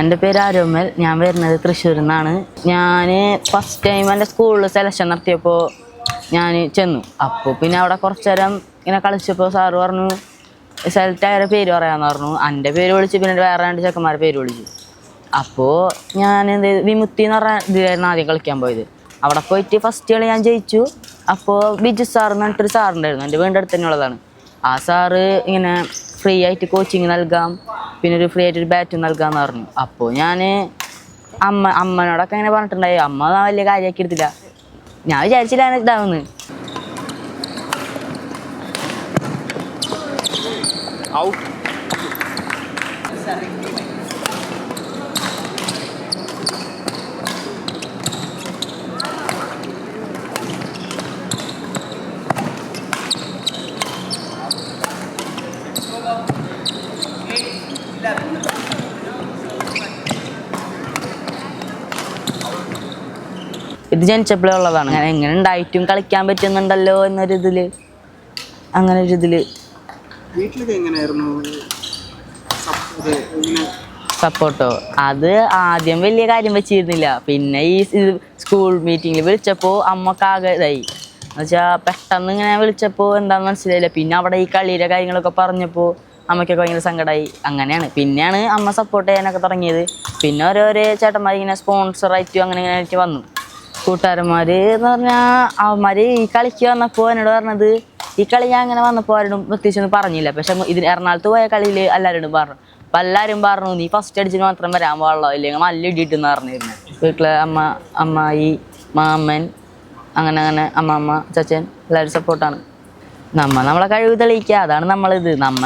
എന്റെ പേര് ആരോമൽ ഞാൻ വരുന്നത് തൃശ്ശൂരിൽ നിന്നാണ് ഞാൻ ഫസ്റ്റ് ടൈം എന്റെ സ്കൂളിൽ സെലക്ഷൻ നടത്തിയപ്പോൾ ഞാൻ ചെന്നു. അപ്പോൾ പിന്നെ അവിടെ കുറച്ച് നേരം ഇങ്ങനെ കളിച്ചപ്പോൾ സാറ് പറഞ്ഞു സെലക്ട് ആയ പേര് പറയാമെന്ന് പറഞ്ഞു. എന്റെ പേര് വിളിച്ച് പിന്നെ വേറെ രണ്ട് ചെക്കന്മാരെ പേര് വിളിച്ചു. അപ്പോൾ ഞാൻ എന്ത് വിമുക്തി എന്ന് പറഞ്ഞ ഇതിലായിരുന്നു ആദ്യം കളിക്കാൻ പോയത്. അവിടെ പോയിട്ട് ഫസ്റ്റ് കളി ഞാൻ ജയിച്ചു. അപ്പോൾ ബിജു സാർ എന്ന് പറഞ്ഞിട്ടൊരു സാറുണ്ടായിരുന്നു എന്റെ വീടിന്റെ അടുത്ത് തന്നെയുള്ളതാണ്. ആ സാറ് ഇങ്ങനെ ഫ്രീ ആയിട്ട് കോച്ചിങ് നൽകാം. പിന്നെ ഒരു ഫ്രീ ആയിട്ട് ഒരു ബാറ്റ് പറഞ്ഞു. അപ്പോൾ ഞാൻ അമ്മ അമ്മനോടൊക്കെ അങ്ങനെ പറഞ്ഞിട്ടുണ്ടായി. അമ്മ വലിയ കാര്യമാക്കി എടുത്തില്ല. ഞാൻ വിചാരിച്ചില്ല ഇതാവുന്നു. ഔട്ട് ഇത് ജനിച്ചപ്പോഴേ ഉള്ളതാണ്. അങ്ങനെ എങ്ങനെ ഉണ്ടായിട്ടും കളിക്കാൻ പറ്റുന്നുണ്ടല്ലോ എന്നൊരു ഇതിൽ. അങ്ങനെ ഒരു ഇങ്ങനെ സപ്പോർട്ടോ? അത് ആദ്യം വലിയ കാര്യം വെച്ചിരുന്നില്ല. പിന്നെ ഈ സ്കൂൾ മീറ്റിങ്ങിൽ വിളിച്ചപ്പോൾ അമ്മക്കാകെ ഇതായി. എന്നുവെച്ചാൽ പെട്ടെന്ന് ഇങ്ങനെ വിളിച്ചപ്പോൾ എന്താണെന്ന് മനസ്സിലായില്ല. പിന്നെ അവിടെ ഈ കളിയുടെ കാര്യങ്ങളൊക്കെ പറഞ്ഞപ്പോൾ അമ്മയ്ക്കൊക്കെ ഭയങ്കര സങ്കടമായി അങ്ങനെയാണ്. പിന്നെയാണ് അമ്മ സപ്പോർട്ട് ചെയ്യാനൊക്കെ തുടങ്ങിയത്. പിന്നെ ഓരോരോ ചേട്ടന്മാർ ഇങ്ങനെ സ്പോൺസറായിട്ടും അങ്ങനെ ഇങ്ങനെ ആയിട്ട് വന്നു. കൂട്ടുകാരന്മാർ എന്ന് പറഞ്ഞാൽ അവന്മാര് ഈ കളിക്ക് വന്നപ്പോൾ എന്നോട് പറഞ്ഞത് ഈ കളി ഞാൻ അങ്ങനെ വന്നപ്പോൾ ആരോടും പ്രത്യേകിച്ചൊന്നും പറഞ്ഞില്ല. പക്ഷെ ഇതിന് എറണാകുളത്ത് പോയ കളിയിൽ എല്ലാവരോടും പറഞ്ഞു. അപ്പം എല്ലാവരും പറഞ്ഞു നീ ഫസ്റ്റ് അടിച്ചിട്ട് മാത്രം വരാൻ പാടുള്ളൂ ഇല്ലെങ്കിൽ നല്ല ഇടിയിട്ടെന്ന് പറഞ്ഞിരുന്നു. വീട്ടിലെ അമ്മ അമ്മായി മാമൻ അങ്ങനെ അങ്ങനെ അമ്മമ്മ ചച്ചൻ എല്ലാവരും സപ്പോർട്ടാണ് നമ്മ നമ്മളെ കഴിവ് തെളിയിക്കുക. അതാണ് നമ്മളിത്. നമ്മ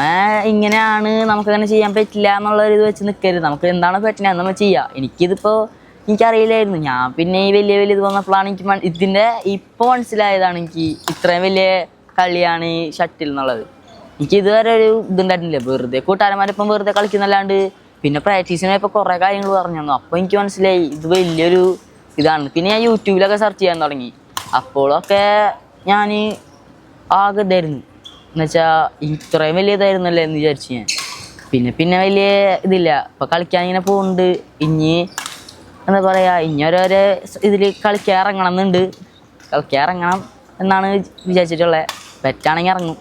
ഇങ്ങനെയാണ്. നമുക്കങ്ങനെ ചെയ്യാൻ പറ്റില്ല എന്നുള്ള ഒരു ഇത് വെച്ച് നിൽക്കരുത് നമുക്ക് എന്താണോ പറ്റുന്നത് നമ്മൾ ചെയ്യാം. എനിക്കിതിപ്പോൾ എനിക്കറിയില്ലായിരുന്നു. ഞാൻ പിന്നെ ഈ വലിയ വലിയ ഇത് വന്നപ്പോഴാണ് എനിക്ക് ഇതിന്റെ ഇപ്പോൾ മനസ്സിലായതാണ് എനിക്ക് ഇത്രയും വലിയ കളിയാണ് ഈ ഷട്ടിൽ എന്നുള്ളത്. എനിക്ക് ഇതുവരെ ഒരു ഇതുണ്ടായിരുന്നില്ല വെറുതെ കൂട്ടുകാരന്മാരിപ്പം വെറുതെ കളിക്കുന്നല്ലാണ്ട് പിന്നെ പ്രാക്ടീസിന് ഇപ്പോൾ കുറേ കാര്യങ്ങൾ പറഞ്ഞു തന്നു അപ്പോൾ എനിക്ക് മനസ്സിലായി ഇത് വലിയൊരു ഇതാണ്. പിന്നെ ഞാൻ യൂട്യൂബിലൊക്കെ സെർച്ച് ചെയ്യാൻ തുടങ്ങി. അപ്പോഴൊക്കെ ഞാൻ ആകെ ഇതായിരുന്നു. എന്നുവെച്ചാൽ ഇത്രയും വലിയ ഇതായിരുന്നല്ലേ എന്ന് വിചാരിച്ചു ഞാൻ. പിന്നെ പിന്നെ വലിയ ഇതില്ല. ഇപ്പം കളിക്കാൻ ഇങ്ങനെ പോകുന്നുണ്ട് ഇനി എന്താ പറയുക ഇനിയൊരു ഇതിൽ കളിക്കാൻ ഇറങ്ങണം എന്നുണ്ട്. കളിക്കാൻ ഇറങ്ങണം എന്നാണ് വിചാരിച്ചിട്ടുള്ളത് പറ്റാണെങ്കിൽ ഇറങ്ങും.